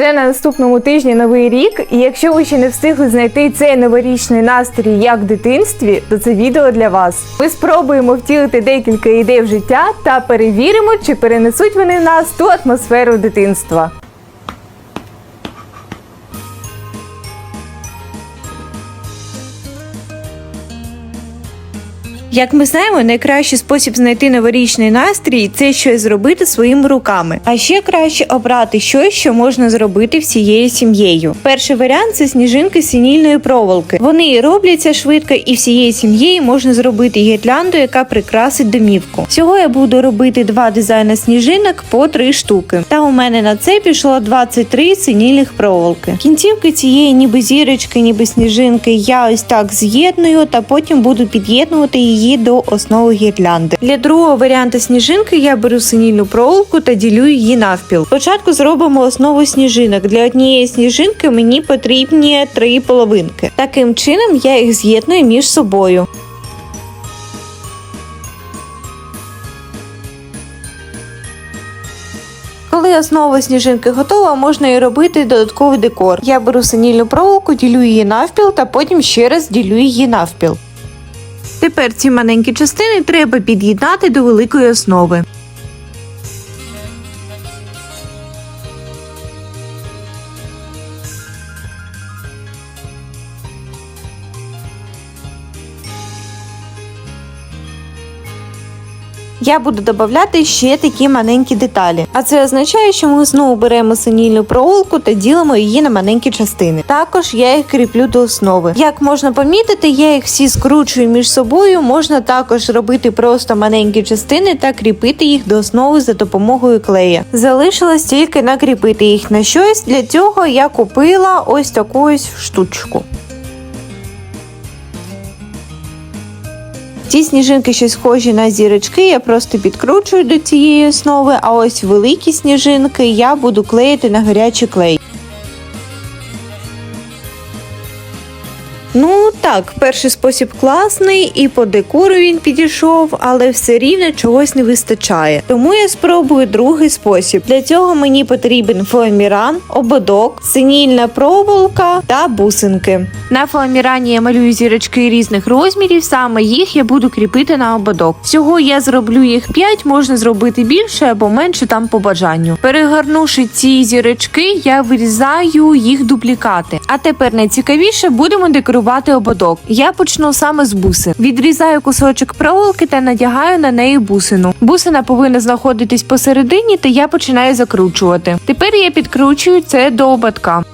Вже на наступному тижні новий рік, і якщо ви ще не встигли знайти цей новорічний настрій як в дитинстві, то це відео для вас. Ми спробуємо втілити декілька ідей в життя та перевіримо, чи перенесуть вони в нас ту атмосферу дитинства. Як ми знаємо, найкращий спосіб знайти новорічний настрій це щось зробити своїми руками. А ще краще обрати щось, що можна зробити всією сім'єю. Перший варіант це сніжинки синільної проволоки. Вони робляться швидко і всією сім'єю можна зробити гірлянду, яка прикрасить домівку. Всього я буду робити два дизайни сніжинок по три штуки. Та у мене на це пішло 23 синільних проволоки. Кінцівки цієї ніби зірочки, ніби сніжинки я ось так з'єдную та потім буду під'єднувати її до основи гірлянди. Для другого варіанту сніжинки я беру синільну проволоку та ділю її навпіл. Спочатку зробимо основу сніжинок. Для однієї сніжинки мені потрібні три половинки. Таким чином я їх з'єдную між собою. Коли основа сніжинки готова, можна і робити додатковий декор. Я беру синільну проволоку, ділю її навпіл та потім ще раз ділю її навпіл. Тепер ці маленькі частини треба під'єднати до великої основи. Я буду додавати ще такі маленькі деталі. А це означає, що ми знову беремо синільну проволоку та ділимо її на маленькі частини. Також я їх кріплю до основи. Як можна помітити, я їх всі скручую між собою. Можна також робити просто маленькі частини та кріпити їх до основи за допомогою клея. Залишилось тільки накріпити їх на щось. Для цього я купила ось таку ось штучку. Ці сніжинки, що схожі на зірочки, я просто підкручую до цієї основи, а ось великі сніжинки я буду клеїти на гарячий клей. Ну так, перший спосіб класний, і по декору він підійшов, але все рівно чогось не вистачає. Тому я спробую другий спосіб. Для цього мені потрібен фоаміран, ободок, синільна проволока та бусинки. На фоамірані я малюю зірочки різних розмірів, саме їх я буду кріпити на ободок. Всього я зроблю їх 5, можна зробити більше або менше там по бажанню. Перегорнувши ці зірочки, я вирізаю їх дублікати. А тепер найцікавіше будемо декорувати ободок. Я почну саме з бусин. Відрізаю кусочок проволоки та надягаю на неї бусину. Бусина повинна знаходитись посередині, та я починаю закручувати. Тепер я підкручую це до ободка.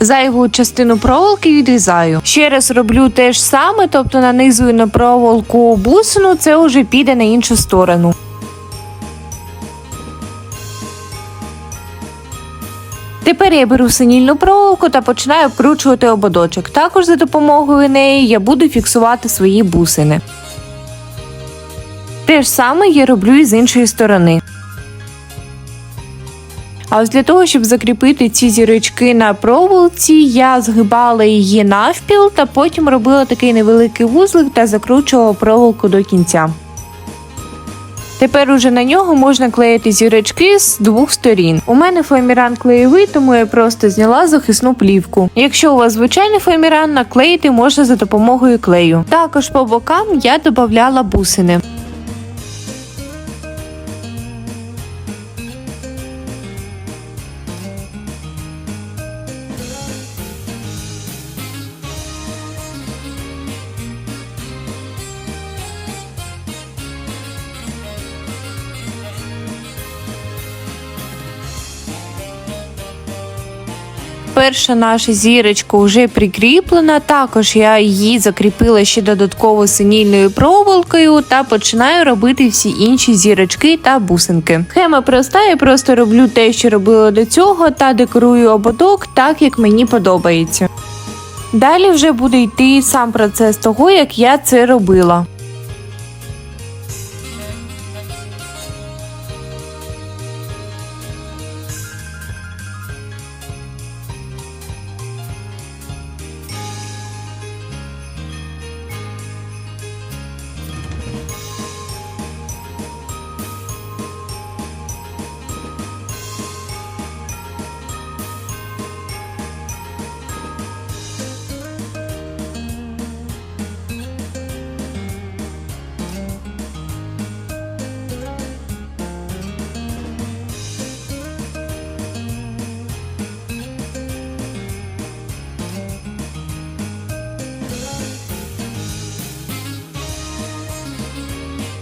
Зайву частину проволоки відрізаю. Ще раз роблю те ж саме, тобто нанизую на проволоку бусину, це вже піде на іншу сторону. Тепер я беру синільну проволоку та починаю обкручувати ободочок. Також за допомогою неї я буду фіксувати свої бусини. Те ж саме я роблю і з іншої сторони. А ось для того, щоб закріпити ці зірочки на проволоці, я згибала її навпіл та потім робила такий невеликий вузлик та закручувала проволоку до кінця. Тепер уже на нього можна клеїти зірочки з двох сторін. У мене фоаміран клеєвий, тому я просто зняла захисну плівку. Якщо у вас звичайний фоаміран, наклеїти можна за допомогою клею. Також по бокам я додавала бусини. Перша наша зірочка вже прикріплена. Також я її закріпила ще додатково синільною проволокою та починаю робити всі інші зірочки та бусинки. Схема проста, я просто роблю те, що робила до цього, та декорую ободок так, як мені подобається. Далі вже буде йти сам процес того, як я це робила.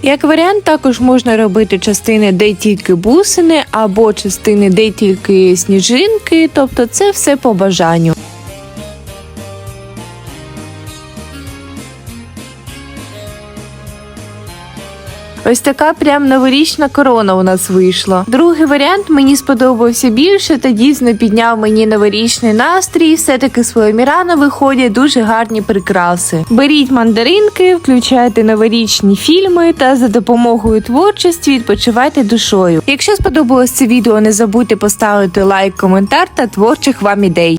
Як варіант, також можна робити частини, де тільки бусини, або частини, де тільки сніжинки, тобто це все по бажанню. Ось така прям новорічна корона у нас вийшла. Другий варіант мені сподобався більше та дійсно підняв мені новорічний настрій. Все таки з Флоемірана виходять дуже гарні прикраси. Беріть мандаринки, включайте новорічні фільми та за допомогою творчості відпочивайте душою. Якщо сподобалось це відео, не забудьте поставити лайк, коментар та творчих вам ідей.